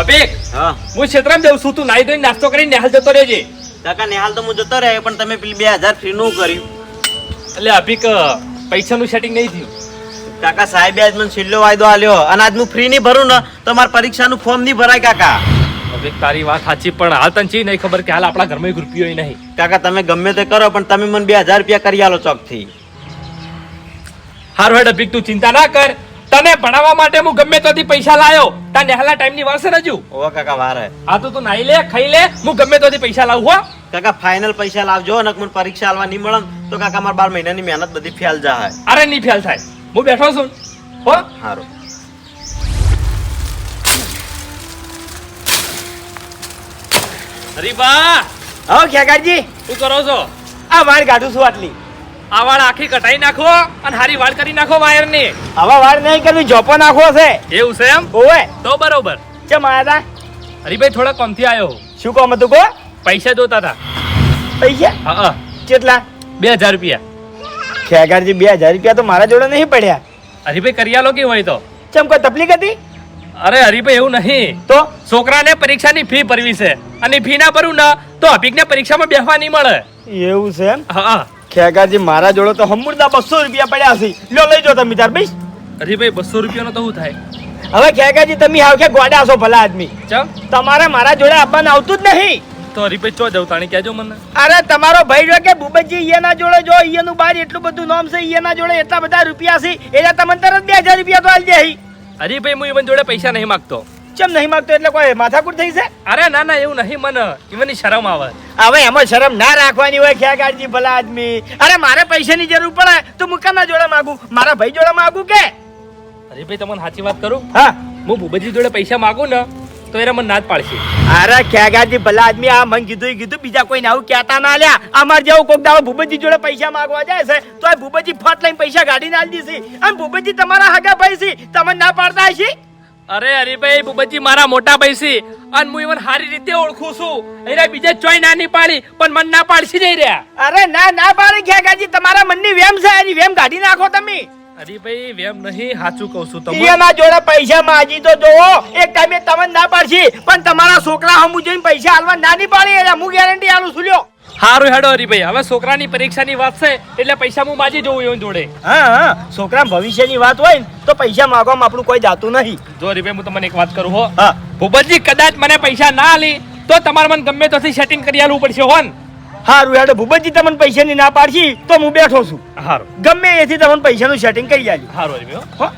અભિક હા. હું ક્ષેત્રમ જઉં છું. તું નાઈ ધોઈને નાસ્તો કરીને નેહાલ જતો રહેજે. કાકા નેહાલ તો હું જતો રહે પણ તમે પેલી બે હજાર ફ્રી નું કર્યું. એટલે અભિક પૈસાનું સેટિંગ નહીં થયું. કાકા સાહેબે આજ મને છેલ્લો વાયદો આલ્યો. અને આજ હું ફ્રી નહીં ભરું ને તો મારા પરીક્ષાનું ફોર્મ નહીં ભરાય કાકા. અભિક તારી વાત સાચી પણ હાલ તને ચી નહીં ખબર કે હાલ આપણા ઘરમાં એક રૂપિયો નહીં. કાકા તમે ગમે તે કરો પણ તમે મને બે હજાર રૂપિયા કરી આલો ચોકથી. હારું હેડ અભિક તું ચિંતા ના કર. તને ભણાવવા માટે હું ગમે ત્યાંથી પૈસા લાયો. તા નેહલા ટાઈમની ની વારસે હજુ? ઓ કાકા વાર આ તો તું નાઈ લે ખાઈ લે હું ગમે ત્યાંથી પૈસા લાવું હો. કાકા ફાઇનલ પૈસા લાવજો ને મને પરીક્ષા આલવા નહીં મળે તો કાકા મારા બાર મહિનાની મહેનત બધી ફેલ જાય અરે નહીં ફેલ થાય. હું બેઠો છું. હો. સારું હરીબા હા ખેગારજી. શું કરો છો? આ વાર કાઢું છું આટલી. આ વાળ આખી કટાઈ નાખો અને હારી વાળ કરી નાખો વાયરની આવા વાળ નહીં કરવી જોપો નાખવો છે. એવું છે એમ? ઓવે તો બરોબર. કેમ આયા તા? હરીભાઈ થોડા કોમથી આવ્યો શું કોમ હતું કો પૈસા જોતા હતા. પૈસા? હા કેટલા? બે હજાર રૂપિયા. ખેગારજી બે હજાર રૂપિયા તો મારા જોડે નહીં પડ્યા. હરીભાઈ કરિયાલો કે હોય તો? ચમ કોઈ તકલીફ હતી? અરે હરીભાઈ એવું નહીં. તો? છોકરાને પરીક્ષાની ફી ભરવી છે. અને ફી ના ભરું ને તો અભિકને પરીક્ષામાં બેસવા નહીં મળે. એવું છે એમ? હા. હા ખેગારજી મારા જોડે તો હમુરદા બસો રૂપિયા પડ્યા છે. લ્યો લઈ જો તમે તાર ભાઈ હરીભાઈ બસો રૂપિયાનો તો શું થાય? હવે ખેગાજી તમે આવ કે ગોડા છો ભલા આદમી. ચમ? તમારે મારા જોડે આપવાનું આવતું જ નહીં. તો હરીભાઈ ચો જવું તાણી કહેજો મને. અરે તમારો ભાઈ જો કે ભૂપતજી ઈયાના જોડે જો ઈયાનું બાર એટલું બધું નામ છે ઈયાના જોડે એટલા બધા રૂપિયા છે એટલે તમને તરત બે હજાર રૂપિયા તો આલી દે હરીભાઈ હું ઈવન જોડે પૈસા નહીં માંગતો. ચમ નહીં માંગતો એટલે કોઈ માથાકૂટ થઈ છે? અરે ના ના એવું નહીં મને ઈવનની શરમ આવે. હવે એમાં શરમ ના રાખવાની હોય ખ્યાગારજી ભલા આદમી? અરે મારે પૈસાની જરૂર પડે તો હું કાના જોડે માંગુ? મારા ભાઈ જોડે માંગુ કે? અરે ભાઈ તમને સાચી વાત કરું? હા. હું ભૂપતજી જોડે પૈસા માંગુ ને તો એને મને ના જ પાડશે. અરે ખ્યાગારજી ભલા આદમી? આ મન કીધું કીધું બીજા કોઈ આવું કહેતા ના લ્યા. અમાર જેવું કોક દાવો ભૂપતજી જોડે પૈસા માંગવા જાય છે તો આ ભૂપતજી ફટ લઈને પૈસા કાઢી આલી દીધી અને ભૂપતજી તમારા હાગા ભાઈ છે તમને ના પાડતા હશે? અરે હરીભાઈ બુબજી મારા મોટા ભાઈ છે. અને હું ઈવન સારી રીતે ઓળખું છું. એને બીજે ચોય ના પાડી પણ મન ના પાડશી નહીં રહ્યા. અરે ના ના પાડે ખ્યાગારજી તમારા મનની વેમ છે એની વેમ કાઢી નાખો તમે. હરીભાઈ વેમ નહીં સાચું કહું છું તમને. એના જોડે પૈસા માજી તો જોવો એક ટાઈમે તમને ના પાડશી પણ તમારા છોકરા હમુ જઈને પૈસા હાલવા ના નહીં પાડી હું ગેરંટી આલું છું લ્યો. હારું હેડો હરીભાઈ. હવે છોકરાની પરીક્ષાની વાત છે એટલે પૈસા હું બાજી જોઉં એવું જોડે. હા હા. છોકરા ભવિષ્યની વાત હોય ને તો પૈસા માગવામાં આપણું કોઈ જાતું નહીં. જો હરીભાઈ હું તમને એક વાત કરું હો. હા. ભૂપતજી કદાચ મને પૈસા ના આલી તો તમારે મને ગમે તો સેટિંગ કરી આલવું પડશે હોન હારું હેડો. ભૂપતજી તમને પૈસાની ના પાડશી તો હું બેઠો છું. હારું. ગમે એથી તમને પૈસાનું સેટિંગ કરી આલી. હારું હરીભાઈ હો. હો.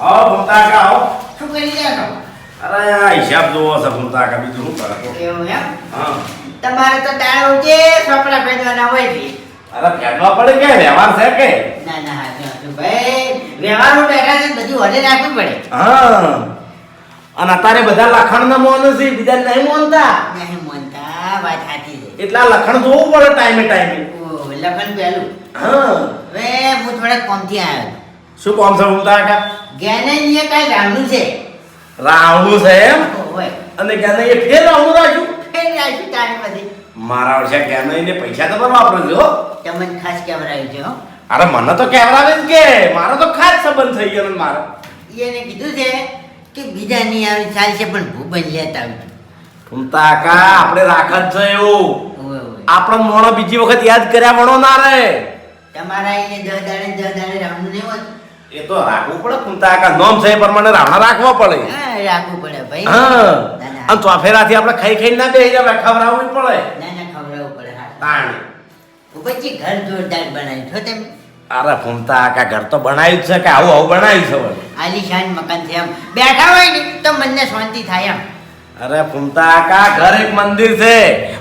આવો ભમતા કા આવો શું કરી રહ્યા અરે આ હિસાબ જોવો છે કા બીજું શું કરે એવું એમ? હા. તમારે તો દાળ ઉજે ચોપડા પહેરવાના હોય છે. અરે ફેરવા પડે કે વ્યવહાર છે કે? ના ના હાચું ભાઈ વ્યવહારો બેઠા છે બધું રાખવું પડે. હા. અને અત્યારે બધા લખણ ના મોન છે બીજા નહીં મોનતા? નહીં મનતા વાત સાચી છે. એટલા લખણ જોવું પડે ટાઈમે ટાઈમે. ઓ, લખન પહેલું. હા. હવે હું થોડા કોમથી આવ્યો. શું કોમ છે ભમતા કા જ્ઞાને અહીંયા કાંઈ રામનું છે? રાહું છે એમ? અને ક્યાં એ ફેર રાહું રાખ્યું? ફેર રાખ્યું તારી બધી. મારા વર્ષે ક્યાં ને પૈસા તો બરાબર વાપરો છો તમને ખાસ કેમેરા છે હો. અરે મને તો કહેવડાવે જ કે. મારો તો ખાસ સંબંધ થઈ ગયો મારો. એને કીધું છે કે બીજા નહીં આવી ચાલશે પણ ભૂપન લેતા આવજો હું કા આપણે રાખત છે એવું. આપણો મોણો બીજી વખત યાદ કર્યા વણો ના રહે તમારા એને દહ દાડે દહ દાડે રામનું નહીં હોતું. એ તો રાખવું પડે કુંતા કા નોમ છે પ્રમાણે રાણા રાખવા પડે. હા રાખવું પડે ભાઈ. હા. અને ચોફેરાથી આપણે ખાઈ ખાઈ ના બેહી જવાય ખવડાવવું જ પડે. ના ના ખવડાવવું પડે હા. તાણ. પછી ઘર જોરદાર બનાવ્યું છો તમે. અરે ફૂમતા કા ઘર તો બનાવ્યું જ છે કે આવું આવું બનાવ્યું છે આલિશાન મકાન છે એમ. બેઠા હોય ને તો મનને શાંતિ થાય એમ. અરે ફૂમતા કા ઘર એક મંદિર છે.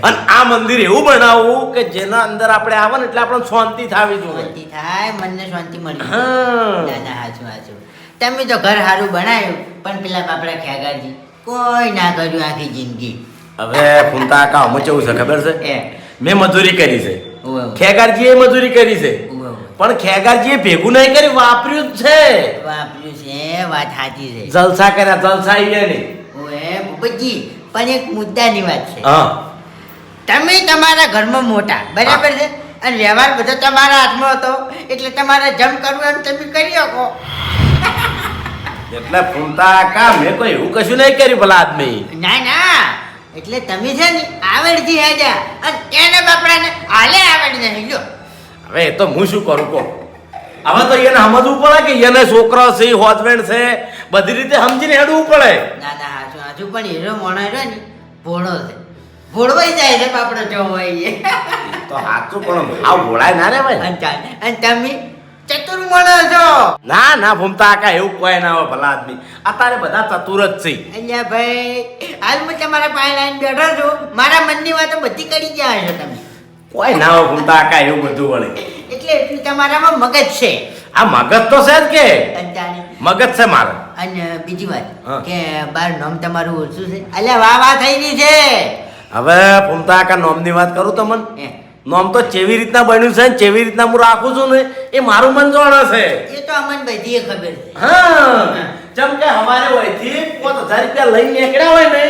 અને આ મંદિર એવું બનાવવું કે જેના અંદર આપણે આવે ને એટલે આપણે શાંતિ થાવી જોઈએ. શાંતિ થાય મનને શાંતિ મળી. ના ના હાચું હાચું. તમે તો ઘર સારું બનાવ્યું પણ પેલા બાપડા ખ્યાગારજી કોઈ ના કર્યું આખી જિંદગી. હવે ફૂમતા કા અમે કેવું છે ખબર છે? એ મેં મજૂરી કરી છે. એ ખેગારજીએ મજૂરી કરી છે. પણ ખેગારજીએ ભેગું નહીં કરી વાપર્યું જ છે. વાપર્યું છે વાત સાચી છે. જલસા કર્યા જલસા ઈ નહીં. ભૂપતજી પણ એક મુદ્દાની વાત છે. હા. તમે તમારા ઘરમાં મોટા બરાબર છે? અને વ્યવહાર બધો તમારા હાથમાં હતો એટલે તમારે જમ કરવું એમ તમે કરી શકો. એટલે ફૂમતા કાકા મેં કોઈ એવું કશું નહીં કર્યું ભલા આદમી. ના ના. એટલે તમે છે ને આવડતી હેજા અને એને બાપડાને હાલે આવડ નહીં જો હવે એ તો હું શું કરું કો હવે તો એને સમજવું પડે કે એને છોકરો છે હોજબેન્ડ છે. બધી રીતે સમજીને હેડવું પડે. ના ના હાચું પણ હીરો મોણો રહ્યો ને ભોળો છે. ભોળવાઈ જાય છે બાપડો જો હોય તો સાચું પણ આવ ભોળાય ના રે ભાઈ. અને તમે ચતુર મોણો છો. ના ના ભૂમતા આકા એવું કોઈ ના હોય ભલા આદમી. અત્યારે બધા ચતુર જ છે. અહીંયા ભાઈ હાલ હું તમારા પાસે લાઈન બેઠો છું. મારા મનની વાતો બધી કરી ગયા છો તમે. કોઈ ના હોય ભૂમતા આકા એવું બધું વળે. એટલે એટલું તમારામાં મગજ છે. આ મગજ તો છે જ કે. મગજ છે મારે. અને બીજી વાત કે બાર નામ તમારું શું છે? અલ્યા વાહ વાહ થઈ ગઈ છે. હવે ભૂમતા કાકા નોમની વાત કરું તમને હે. નોમ તો કેવી રીતના બન્યું છે ને જેવી રીતના હું રાખું છું ને એ મારું મન જોણે છે. એ તો અમને બધી ખબર છે. હા. જેમ કે અમારે હોયથી પોત હજાર રૂપિયા લઈને નીકળ્યા હોય ને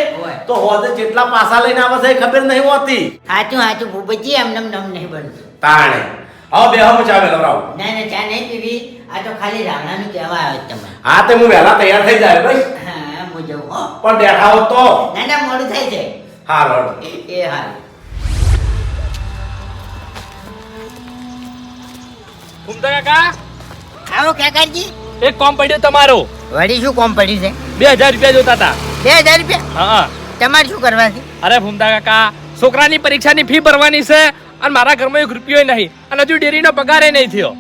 તો હોદે જેટલા પાસા લઈને આવે છે એ ખબર નહીં હોતી. સાચું સાચું ભૂપતજી એમ નમ નમ નહીં બનતું. તાણે. હવે બે હું ચાવે રાવ ના ના ચા નહીં પીવી. આ તો ખાલી રાવણાનું કહેવા આવે તમે હા તે હું વહેલા તૈયાર થઈ જાય ભાઈ. હા હું જઉં હો. પણ બેઠા હો તો. ના ના મોડું થઈ જાય. હા રોડ એ હા ઘૂમતા કાકા? આવો કાકાજી. એક કોમ પડ્યો તમારો. વળી શું કોમ પડ્યું છે? બે હજાર રૂપિયા જોતા હતા. બે હજાર રૂપિયા? હા હા. તમારે શું કરવા છે? અરે ભૂમતા કાકા છોકરાની પરીક્ષાની ફી ભરવાની છે. અને મારા ઘરમાં એક રૂપિયો નહીં. અને હજુ ડેરીનો પગારે નહીં થયો.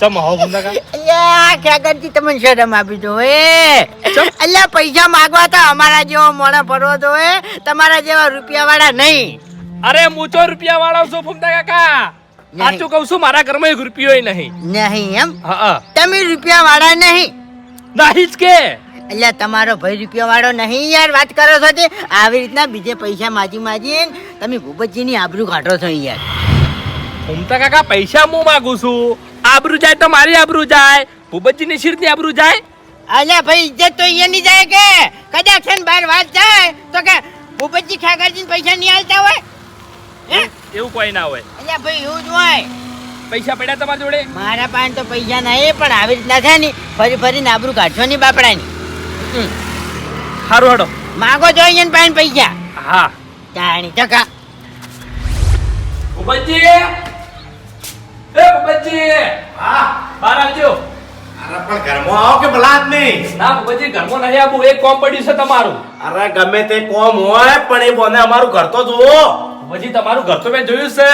ચમ હો ભૂમતા અલ્યા કાકાજી તમને શરમ આપી દો એ અલ્યા પૈસા માંગવા તો અમારા જેવો મોણા ફરવો તો એ તમારા જેવા રૂપિયા વાળા નહીં. અરે હું તો રૂપિયા વાળો છું ભૂમતા કાકા. સાચું કહું છું મારા ઘરમાં એક રૂપિયો નહીં. નહીં એમ? હા હા. તમે રૂપિયા વાળા નહીં. નહીં જ કે. અલ્યા તમારો ભાઈ રૂપિયા વાળો નહીં યાર વાત કરો છો તે? આવી રીતના બીજે પૈસા માજી માજી તમે ભૂપતજીની આબરૂ કાઢો છો યાર ભૂમતા કાકા પૈસા હું માંગુ છું. આબરૂ જાય તો મારી આબરૂ જાય. ભૂપતજીની શીરની આબરૂ જાય. અલ્યા ભાઈ ઇજ્જત તો અહીંયા ની જાય કે? કદાચ છે બહાર વાત જાય તો કે ભૂપતજી ખાગરજી પૈસા નહીં આવતા હોય? હે? એવું કોઈ ના હોય. અલ્યા ભાઈ એવું જ હોય. પૈસા પડ્યા તમારા જોડે? મારા પાસે તો પૈસા નહીં પણ આવી રીતના થાય ને ફરી ફરી આબરૂ કાઢશો નહીં બાપડાની. સારું હડો માગો જોઈએ ને પાણી પૈસા. હા. જાણી ટકા. ઉપજી એ ઉપજી હા. બહાર આવજો. અરે પણ ઘરમાં આવો કે ભલા આદમી? ના ભૂપતજી ઘરમાં નહીં આવું. એક કોમ પડ્યું છે તમારું. અરે ગમે તે કોમ હોય પણ એ બોને અમારું ઘર તો જુઓ. તમારું ઘર તો મેં જોયું છે.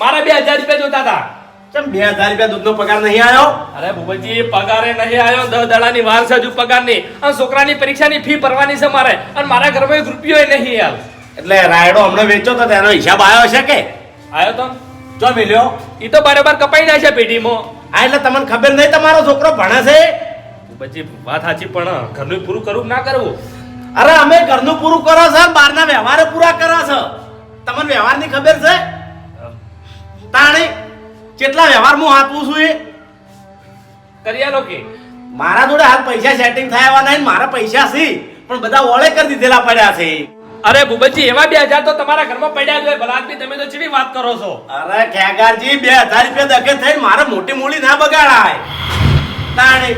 મારા બે હજાર રૂપિયા જોતા હતા. ચમ બે હજાર રૂપિયા દૂધનો પગાર નહીં આવ્યો અરે ભૂપતજી પગારે નહીં આવ્યો દસ દાડાની વાર છે હજુ પગાર નહીં અને છોકરાની પરીક્ષાની ફી ભરવાની છે મારે. અને મારા ઘરમાં એક રૂપિયો નહીં યાર. એટલે રાયડો હમણાં વેચો તો તેનો હિસાબ આવ્યો છે કે? આવ્યો તો. જો મિલ્યો. એ તો બરાબર કપાઈ ના છે પેઢીમાં. આ એટલે તમને ખબર નહીં તમારો છોકરો ભણે છે? પછી વાત સાચી પણ ઘરનું પૂરું કરવું ના કરવું? અરે અમે ઘરનું પૂરું કરો છો બહારના વ્યવહારે પૂરા કરો છો. તમને વ્યવહારની ખબર છે? તાણી કેટલા વ્યવહાર હું હાથવું છું એ? કરી આલો કે. મારા જોડે હાલ પૈસા સેટિંગ થયા એવા નહીં મારા પૈસા છે પણ બધા ઓળે કરી દીધેલા પડ્યા છે. અરે ભૂપતજી એવા બે હજાર તો તમારા ઘરમાં પડ્યા જ હોય ભલા આદમી તમે તો ચેવી વાત કરો છો? અરે ખેગારજી બે હજાર રૂપિયા દખે થઈને મારે મોટી મૂડી ના બગાડાય. તાણે.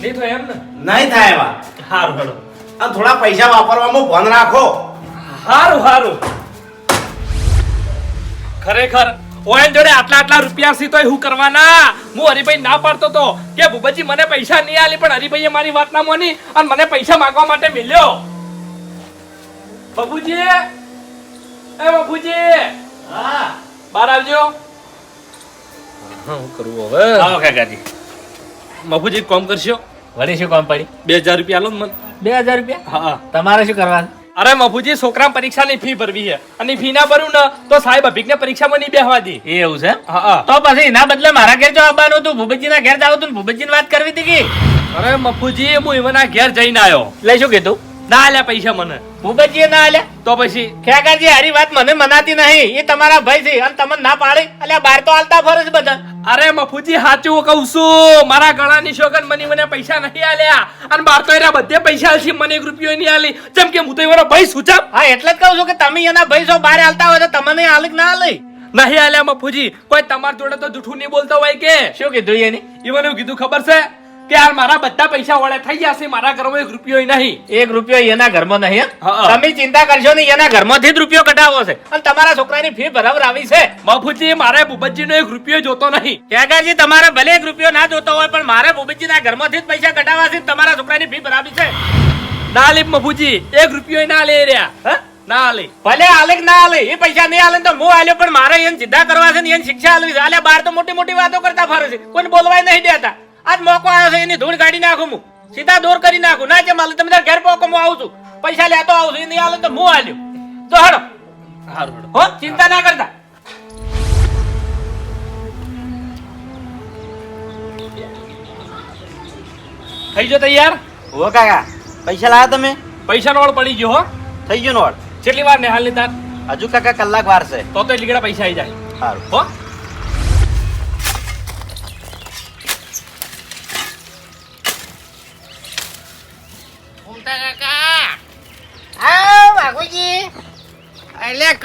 નહીં તો એમ ને? નહીં થાય એવા. હારું હેડો અને થોડા પૈસા વાપરવામાં ભોન રાખો. હારું હારું. ખરેખર ઓયન જોડે આટલા આટલા રૂપિયા સી તોય હું કરવાના? હું હરિભાઈ ના પાડતો તો. કે ભૂપતજી મને પૈસા નહીં આલી પણ હરિભાઈએ મારી વાત ના માની અને મને પૈસા માંગવા માટે મિલ્યો. બબુજી એ બબુજી હા. બહાર આવજો. હું કરું હવે? આવો કાકાજી બાબુજી કોમ કરશો? વળી શું કોમ પડી? બે હજાર રૂપિયા આલો ને મને. બે હજાર રૂપિયા? હા. તમારે શું કરવાનું? અરે મફુજી છોકરા પરીક્ષાની ફી ભરવી છે. અને ફી ના ભરું ને તો સાહેબ અભિજ્ઞ પરીક્ષામાં નહીં બેહવા દી. એવું છે? તો પછી એના બદલે મારા ઘેર જો આવવાનું હતું ભૂપતજી ના ઘેર જાવ તું ભૂપતજી વાત કરવી હતી કે? અરે મફુજી હું એમના ઘેર જઈને આવ્યો. લઈ શું કીધું? ના આલ્યા પૈસા મને. ભૂપતજી ના આલ્યા તો પછી? ખેકાજી હારી વાત મને મનાતી નહીં. એ તમારા ભાઈ છે. અને તમને ના પાડે? એટલે બહાર તો હાલતા ફરે છે બધા. અરે મફુજી સાચું કહું છું. મારા ગળાની શોગન મની મને પૈસા નહીં આલ્યા. અને બાર તો એના બધે પૈસા આલશે. મને એક રૂપિયો નહીં આલી. જેમ કે હું તો એનો ભાઈ સુચામ હા એટલે જ કહું છું કે તમે એના ભાઈ છો બહાર હાલતા હોય તો તમને આલક ના આલે? નહીં આલ્યા મફુજી. કોઈ તમાર જોડે તો જૂઠું નહીં બોલતો હોય કે? શું કીધું એની? એ મને એવું કીધું ખબર છે? કે યાર મારા બધા પૈસા વળે થઈ જશે છે મારા ઘરમાં એક રૂપિયો નહીં. એક રૂપિયો એના ઘરમાં નહીં તમે ચિંતા કરશો નહીં એના ઘરમાંથી જ રૂપિયો કઢાવો છે. અને તમારા છોકરાની ફી બરાબર આવી છે. મફુજી મારે ભૂપતજી નો એક રૂપિયો જોતો નહીં. ત્યાગાજી તમારે ભલે એક રૂપિયો ના જોતો હોય પણ મારે ભૂપતજીના ઘરમાંથી જ પૈસા કઢાવવા છે તમારા છોકરાની ફી ભરાવી છે. ના લે મફુજી એક રૂપિયો ના લે રહ્યા? ના લે. ભલે આલે ના આલે એ પૈસા નહીં આલે તો હું આલ્યો પણ મારે એને સીધા કરવા છે ને એને શિક્ષા આલવી છે. આલ્યા બાર તો મોટી મોટી વાતો કરતા ફરે છે. કોઈને બોલવાય નહીં દેતા. આજ મોકો આવ્યો છે એની ધૂળ કાઢી નાખું હું. સીધા દૂર કરી નાખું. ના છે માલે તમે તાર ઘેર પોકો હું આવું છું. પૈસા લેતો આવું છું. એ નહીં આલે તો હું આલ્યો? તો હડો. હો ચિંતા ના કરતા. થઈ ગયો તૈયાર? હો કાકા પૈસા લાયા તમે? પૈસા નોડ પડી ગયો હો. થઈ ગયો નોડ કેટલી વારની તાર? હજુ કાકા કલાક વાર છે. તો તો લીગડા પૈસા આવી જાય. સારું હો.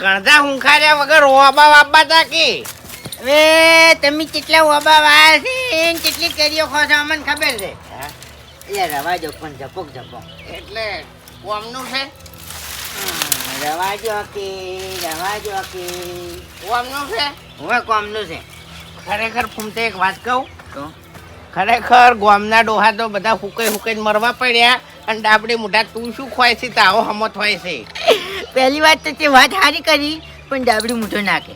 કણધા હુંખાર્યા વગર ઓબા વાબા તા કે હવે તમે કેટલા ઓબા વાયા છે કેટલી કેરીઓ ખો છો અમને ખબર છે? એટલે રવાજો પણ ઝપક ઝપક. એટલે કોમનું છે? રવાજો કે રવાજો કે કોમનું છે? હવે કોમનું છે? ખરેખર ફૂમતે એક વાત કહું. ખરેખર ગોમના ડોહા તો બધા હુકાઈ હુકાઈ મરવા પડ્યા. અને ડાબડી મોઢા તું શું ખોય છે? તાવો હમત હોય છે. પહેલી વાત તો તે વાત સારી કરી પણ ડાબડી મૂઠો નાખે.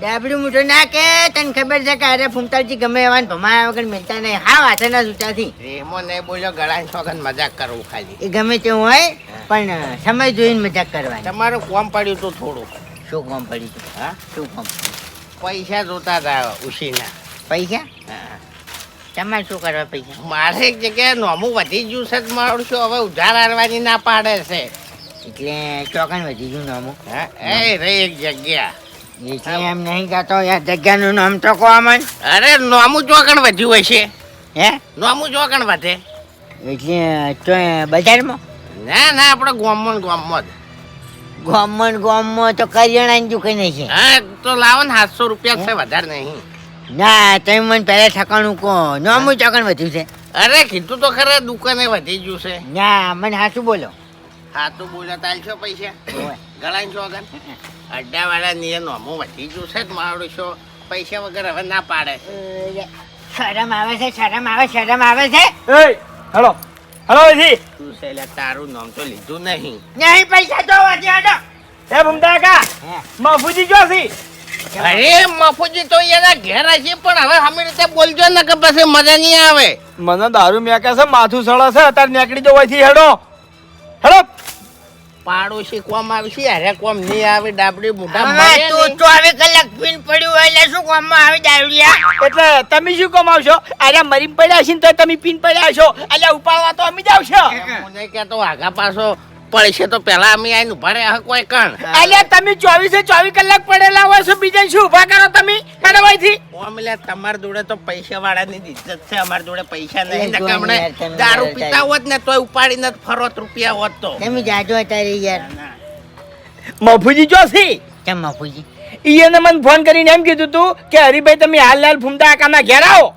ડાબડી મૂઠો નાખે તને ખબર છે કે અરે ફૂમતાજી ગમે એવા ભમાયા વગર મિલતા નહીં. હા વાસણના જૂતાથી. રેમો ને બોલ્યો ગળા વગર મજાક કરવું ખાલી. એ ગમે તે હોય પણ સમય જોઈને મજાક કરવાની. તમારું કોમ પડ્યું હતું થોડું. શું કોમ પડ્યું હતું હા? શું કોમ પૈસા જોતા હતા ઉશીના. પૈસા? હા. તમારે શું કરવા પૈસા? મારે એક જગ્યાએ નોમું વધી ગયું છે મારું શું હવે ઉધાર હારવાની ના પાડે છે. એટલે ચોકન વધી ગયું નોમું? હા એ રે એક જગ્યા. એટલે એમ નહીં કહેતો યાર જગ્યાનું નામ તો કહો અમન. અરે નોમું ચોકણ વધ્યું હશે. હે? નોમું ચોકણ વધે. એટલે તો બજારમાં? ના ના આપણે ગોમમાં ગોમમાં જ. ગોમમાં ગોમમાં તો કરિયાણાની દુકાન છે હા તો લાવો ને સાતસો રૂપિયા છે વધારે નહીં. ના તમે મને પહેલા ઠકાણું કહો. નોમું ચકણ વધ્યું છે? અરે કીધું તો ખરા દુકાને વધી ગયું છે. ના મને હાથું બોલો. હા તો બોલ્યો તાલ છો પૈસા? ઓય. છો અગર અડ્ડા વાળા ની નોમું વધી ગયું છે તો મારું છો પૈસા વગર હવે ના પાડે શરમ આવે છે શરમ આવે શરમ આવે છે? એ હેલો. હેલો એથી તું છે એટલે તારું નામ તો લીધું નહીં. નહીં પૈસા તો વધ્યા એ ભૂમતા કા હે. જો છી અરે મફુજી તો એના ઘેર હશે પણ હવે અમે રીતે બોલજો ને કે પછી મજા નહીં આવે. મને દારૂ મેકે છે માથું સળે છે અત્યારે નીકળી જવાયથી હેડો. હેડો. પાડોશી કોમ આવશે અરે કોમ નહીં આવે ડાબડી મોઢા મારે તો તું તો હવે કલાક પીન પડ્યું હોય એટલે શું કામમાં આવે દારૂડિયા? એટલે તમે શું કમાવશો અરે મરીમ પડ્યા છે ને તો તમે પીન પડ્યા છો. એટલે ઉપાડવા તો અમે જ આવશો. હું નહીં કહેતો આગા પાછો. પડશે તો પેલા અમે આઈને ઊભા રહ્યા કોઈ કણ. અલ્યા તમે ચોવીસે ચોવીસ કલાક પડેલા હોય છો બીજા શું ઊભા કરો તમે? હેડવાયથી ઓમ એટલે તમારા જોડે તો પૈસા વાળાની ઇજ્જત છે અમારા જોડે પૈસા નહીં એ ને કે જો હમણે દારૂ પીતા હોત ને તોય ઉપાડીને ફરોત રૂપિયા હોત તો. તમે જાજો અત્યારે યાર. મફુજી જોશી છી કેમ મફુજી? ઈયને મને ફોન કરીને એમ કીધું તું કે હરીભાઈ તમે હાલ લાલ ફૂમતા કાના ઘેર આવો.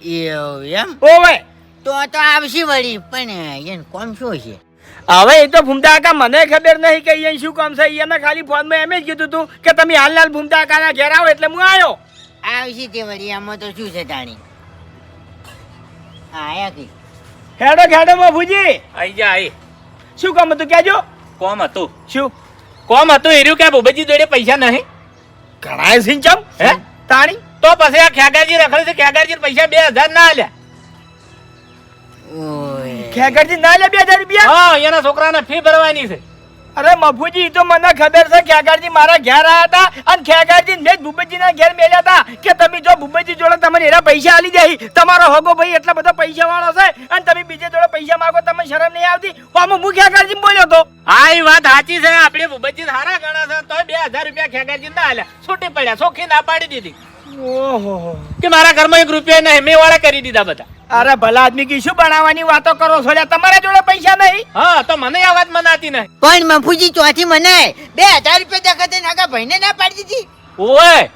એવું એમ? ઓવે. તો તો આવશે વળી પણ એને કોમ શું છે હવે એ તો ભૂમતાકા કાકા મને ખબર નહીં કે અહીંયા શું કામ છે. એને ખાલી ફોનમાં એમ જ કીધું તું કે તમે હાલ હાલ કાના ઘેર આવો એટલે હું આવ્યો. આવશે તે વળી આમાં તો શું છે તાણી? આયા કે હેડો હેડો મફુજી આઈ જા આઈ. શું કામ હતું કેજો કોમ હતું? શું? કોમ હતું એર્યું કે ભૂબેજી જોડે પૈસા નહીં? ઘણાય સિંચમ હે? તાણી? તો પછી આ ખેગારજી રખડે છે ખેગારજી પૈસા બે હજાર ના આલ્યા. ખેગરજી ના લે બે હજાર રૂપિયા? હા એના છોકરાને ફી ભરવાની છે. અરે મફુજી તો મને ખબર છે ખેગારજી મારા ઘેર આયા હતા અને ખેગારજી મેં ભૂપતજી ના ઘેર મેલ્યા હતા કે તમે જો ભૂપતજી જોડે તમને એના પૈસા આલી જાય તમારો હગો ભાઈ એટલા બધા પૈસા વાળો છે અને તમે બીજે જોડે પૈસા માંગો તમને શરમ નહીં આવતી. આમાં હું ખેગારજી બોલ્યો તો? હા એ વાત સાચી છે. આપણે ભૂપતજી સારા ગણા છે તો બે હજાર રૂપિયા ખેગારજી ના આલ્યા. છૂટી પડ્યા ચોખ્ખી ના પાડી દીધી. ઓહો. કે મારા ઘરમાં એક રૂપિયા નહીં મેં વાળા કરી દીધા બધા. અરે ભલા આદમી કી શું બનાવવાની વાતો કરો છો? તમારા જોડે પૈસા નહીં? હા તો મને આ વાત મનાતી નહીં. પણ મફુજી ચોથી મને બે હજાર રૂપિયા દખતે નાગા ભાઈને ના પાડી દીધી. ઓય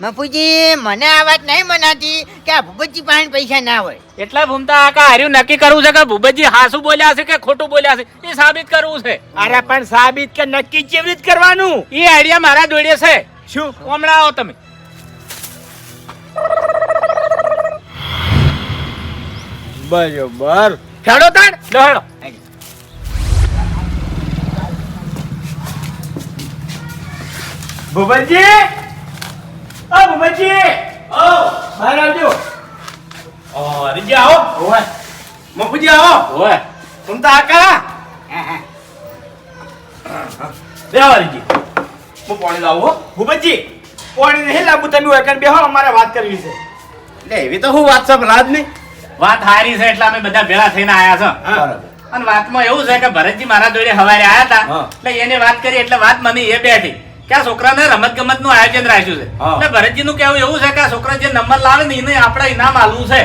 મફુજી મને આ વાત નહીં મનાતી કે આ ભૂપતજી પાસે પૈસા ના હોય. એટલા ભૂમતા આકા હાર્યું નક્કી કરવું છે કે ભૂપતજી હાસુ બોલ્યા છે કે ખોટું બોલ્યા છે? એ સાબિત કરવું છે. અરે પણ સાબિત કે નક્કી કેવી રીતે કરવાનું? એ આઈડિયા મારા જોડે છે. શું? હમણાં આવો તમે. બરોબર. ખેડો તાણ. દોડો ભુવનજી ઓ ભુવનજી ઓ બહાર આવજો. ઓ, હરીજી આવો. ઓય મફુજી આવો. ઓય તો આકા બે રીજી હું. પાણી લાવું હો. ભૂપતજી પાણી નહીં લાવું તમે વેકન બેહો અમારે વાત કરવી છે. એટલે એવી તો હું વાત છે ભલા જ નહીં. વાત હારી છે એટલે અમે બધા ભેળા થઈને આયા છો. અને વાતમાં એવું છે કે ભરતજી મારા જોડે હવારે આયા હતા. એટલે એને વાત કરી એટલે વાત મમ્મી એ બેઠી કે આ છોકરાને રમત ગમતનું આયોજન રાખ્યું છે. એટલે ભરતજી નું કેવું એવું છે કે આ છોકરા જે નંબર લાવે ને એને આપણે ઇનામ આલવું છે.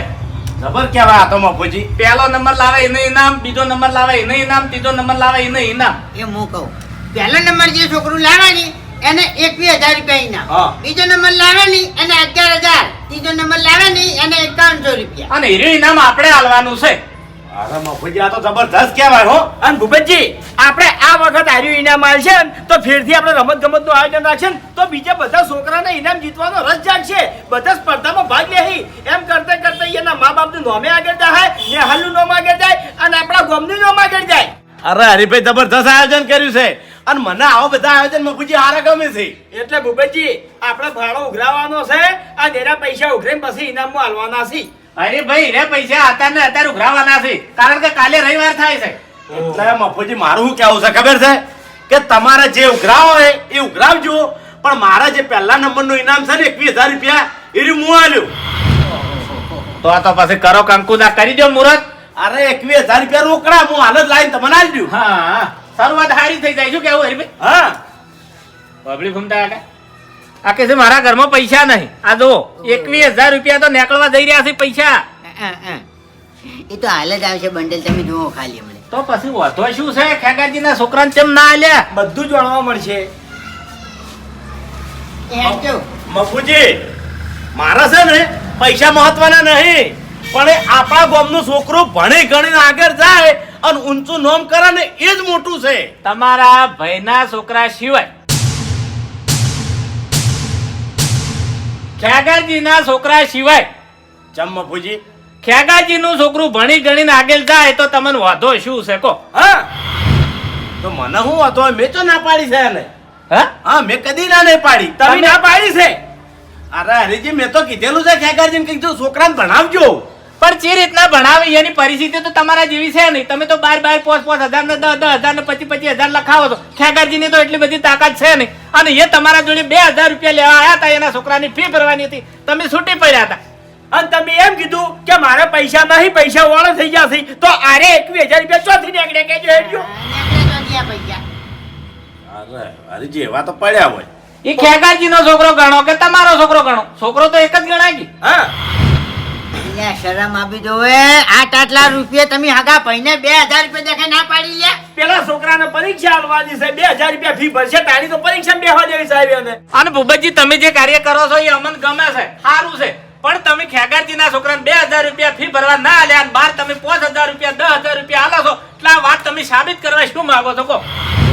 જબર કેવા આ તો મફુજી પહેલો નંબર લાવે એને ઇનામ બીજો નંબર લાવે એને ઇનામ ત્રીજો નંબર લાવે એને ઇનામ. એ હું કહું પહેલો નંબર જે છોકરું લાવવાની એને એકવીસ હજાર રૂપિયા. બીજો નંબર નહીં એને અગિયાર હજાર. ત્રીજો નંબર લાવવાની એને એકાવનસો રૂપિયા. અને હીરું ઈનામ આપણે આલવાનું છે. અરે મફુજી આ તો જબરદસ્ત કહેવાય હો. અને ભૂપતજી આપણે આ વખત હાર્યું ઇનામ આવશે ને તો ફેરથી આપણે રમત ગમતનું આયોજન રાખશે ને તો બીજા બધા છોકરાને ઇનામ જીતવાનો રસ જાગશે. બધા સ્પર્ધામાં ભાગ લેહી. એમ કરતા કરતા એના મા બાપનું નોમે આગળ જાય ને હાલનું નોમ આગળ જાય અને આપણા ગામનું નોમ આગળ જાય. અરે હરીભાઈ જબરદસ્ત આયોજન કર્યું છે. અને મને આવો બધા આયોજન મફુજી હારા ગમે છે. એટલે ભૂપેશજી આપણે ભાડો ઉઘરાવવાનો છે આ દેરા પૈસા ઉઘરાઈને પછી ઇનામમાં હાલવાના છે. અરે ભાઈ રે પૈસા અત્યારે ને અત્યારે ઉઘરાવાના છે. કારણ કે કાલે રવિવાર થાય છે. એટલે મફુજી મારું શું કેવું છે ખબર છે? કે તમારે જે ઉઘરાવો હોય એ ઉઘરાવજો પણ મારા જે પહેલા નંબરનું ઇનામ છે ને એકવીસ હજાર રૂપિયા એ હું આલ્યું. તો આ તો પછી કરો કંકુદા કરી દો મુહૂર્ત અરે એકવીસ હજાર રૂપિયા રોકડા હું હાલ જ લાવીને તમને આલી દઉં. હા શરૂઆત હારી થઈ જાય. શું કેવું હરીભાઈ હા. પબ્લિક ઘૂમતા હતા આ કે છે મારા ઘરમાં પૈસા નહીં. આ જો એકવીસ હજાર રૂપિયા તો નીકળવા જઈ રહ્યા છે પૈસા. એ તો હાલ જ આવશે બંડલ તમે જુઓ ખાલી હમણાં. તો પછી વધો શું છે? ખેગાજીના છોકરાને કેમ ના આલ્યા? બધું જ જાણવા મળશે. મફુજી મારા છે ને પૈસા મહત્વના નહીં. પણ આપણા ગામનું છોકરું ભણી ગણીને આગળ જાય અને ઊંચું નામ કરે ને એ જ મોટું છે. તમારા ભાઈના છોકરા સિવાય ખેગાજીના છોકરા સિવાય ચમ મફુજી ખ્યાગાજીનું છોકરું ભણી ગણીને આગળ જાય તો તમને વાંધો શું છે કો હા. તો મને હું વાંધો મેં તો ના પાડી છે એને? હા? હા મેં કદી ના નહીં પાડી. તમે ના પાડી છે? અરે હરીજી મેં તો કીધેલું છે ખેગારજીને કીધું છોકરાને ભણાવજો. પણ જે રીતના ભણાવે એની પરિસ્થિતિ તો તમારા જેવી છે નહીં. તમે તો બાર બાર પોસ પોસ હજાર ને દસ દસ હજાર ને પચીસ પચીસ હજાર લખાવો છો. ખેગારજીની તો એટલી બધી તાકાત છે નહીં. અને એ તમારા જોડે બે હજાર રૂપિયા લેવા આવ્યા હતા એના છોકરાની ફી ભરવાની હતી. તમે છૂટી પડ્યા હતા. અને તમે એમ કીધું કે મારે પૈસા નહીં પૈસા વાળા થઈ ગયા છે તો આરે એકવીસ હજાર રૂપિયા ચોથી નીકળે કે જો હેડ્યો. અરે જેવા તો પડ્યા હોય. એ ખેગારજીનો છોકરો ગણો કે તમારો છોકરો ગણો? છોકરો તો એક જ ગણાય હા. શરમ આપી દો એ આઠ આટલા રૂપિયા તમે હગા ભાઈને બે હજાર રૂપિયા દેખે ના પાડી લે. પેલા છોકરાને પરીક્ષા આલવાની છે. બે હજાર રૂપિયા ફી ભરશે. તારી તો પરીક્ષા બેહવા દેવી સાહેબ એને. અને ભૂપતજી તમે જે કાર્ય કરો છો એ અમને ગમે છે સારું છે. પણ તમે ખેગારજીના છોકરાને બે હજાર રૂપિયા ફી ભરવા ના આલ્યા અને બાર તમે પાંચ હજાર રૂપિયા દસ હજાર રૂપિયા આલો છો એટલે આ વાત તમે સાબિત કરવા શું માંગો છો કહો.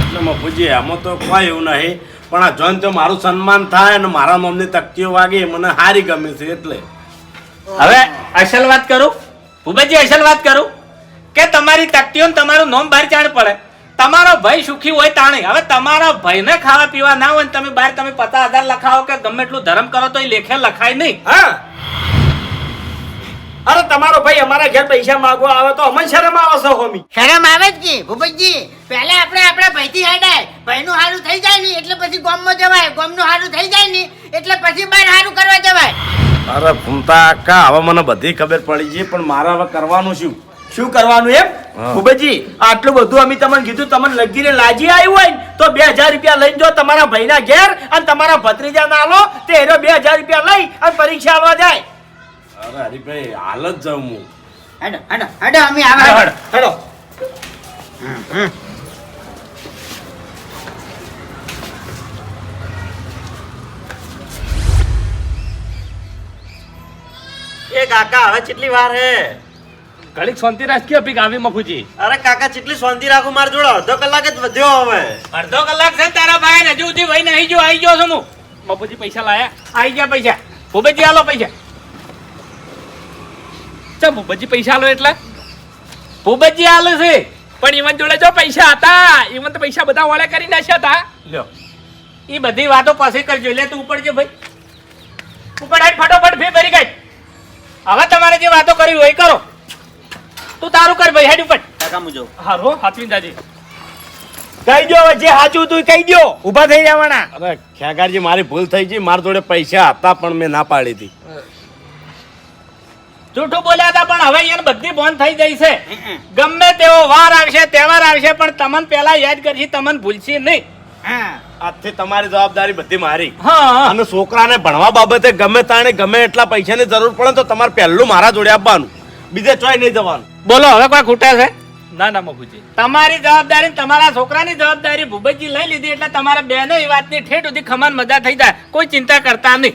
એટલે મફુજી આમાં તો કોઈ એવું નહીં પણ આ જોન તો મારું સન્માન થાય અને મારા મમ્મી તકતીઓ વાગે મને હારી ગમે છે એટલે. હવે અસલ વાત કરું? ભૂપતજી અસલ વાત કરું? કે તમારી તકતીઓ ને તમારું નોમ બહાર ચાણ પડે. તમારો ભાઈ સુખી હોય તાણે. હવે તમારા ભાઈને ખાવા પીવા ના હોય તમે બહાર તમે પચાસ હજાર લખાવો કે ગમે એટલું ધર્મ કરો તો એ લેખે લખાય નહીં. હા. અરે તમારો ભાઈ અમારા ઘેર પૈસા માંગવા આવે તો અમને શરમ આવે છે હોમી. શરમ આવે જ કે ભૂપતજી પહેલા આપણે આપણા ભાઈથી હટાય ભાઈનું હારું થઈ જાય ને એટલે પછી ગામમાં જવાય. ગામનું હારું થઈ જાય ને એટલે પછી બહાર હારું કરવા જવાય. અરે ભૂમતા કા હવે મને બધી ખબર પડી છે પણ મારે હવે કરવાનું શું? શું કરવાનું એમ. ભૂપતજી આટલું બધું અમે તમને કીધું તમને લગીને લાજી આવ્યું હોય તો બે હજાર રૂપિયા લઈને જો તમારા ભાઈના ઘેર અને તમારા ભત્રીજા ના લો તે એનો બે હજાર રૂપિયા લઈ અને પરીક્ષા આવવા જાય. અરે હરીભાઈ હાલ જ જાઉં હું. હેડો હેડો હેડો અમે આવે હેડો હેડો. એ કાકા હવે કેટલી વાર હે? ઘડીક શાંતિ રાખી આપી ગાવી મફુજી અરે કાકા કેટલી શાંતિ રાખું માર જોડે? અડધો કલાક જ વધ્યો હવે. અડધો કલાક છે તારા ભાઈ હજુ સુધી ભાઈ નહીં જો આવી ગયો છું હું. મફુજી પૈસા લાયા? આઈ ગયા પૈસા. ભૂપેજી હાલો પૈસા. ચા મુબજી પૈસા આલો એટલે? મુબજી આલે છે. પણ ઈવન જોડે જો પૈસા હતા ઈવન તો પૈસા બધા વાળે કરી નાખ્યા હતા. લ્યો. એ બધી વાતો પાસે કરજો એટલે તું ઉપડજો ભાઈ. ઉપર આઈ ફટોફટ ફી ભરી ગઈ હવે તમારે જે વાતો કરવી હોય કરો. તું તારું કર ભાઈ હેડ ઉપર. કાકા મુજો હારો હાથવીન દાજી કહી દો હવે જે સાચું તું કહી દો ઊભા થઈ જવાના. અરે ખેગારજી મારી ભૂલ થઈ ગઈ. મારા જોડે પૈસા હતા પણ મેં ના પાડી હતી. જૂઠું બોલ્યા હતા પણ હવે એને બધી બોન થઈ જાય છે. ગમે તેવો વાર આવશે તહેવાર આવશે પણ તમને પેલા યાદ કરશે તમને ભૂલશે નહીં. આજથી તમારી જવાબદારી બધી મારી. હા. અને છોકરાને ભણવા બાબતે ગમે તાણે ગમે એટલા પૈસાની જરૂર પડે તો તમારે પહેલું મારા જોડે આપવાનું. બીજે ચોય નહીં જવાનું. બોલો હવે કોઈ ખૂટા છે? ના ના મફુજી. તમારી જવાબદારી તમારા છોકરાની જવાબદારી ભૂપતજી લઈ લીધી એટલે તમારા બેને એ વાતની ઠેઠ સુધી ખમાન મજા થઈ જાય. કોઈ ચિંતા કરતા નહીં.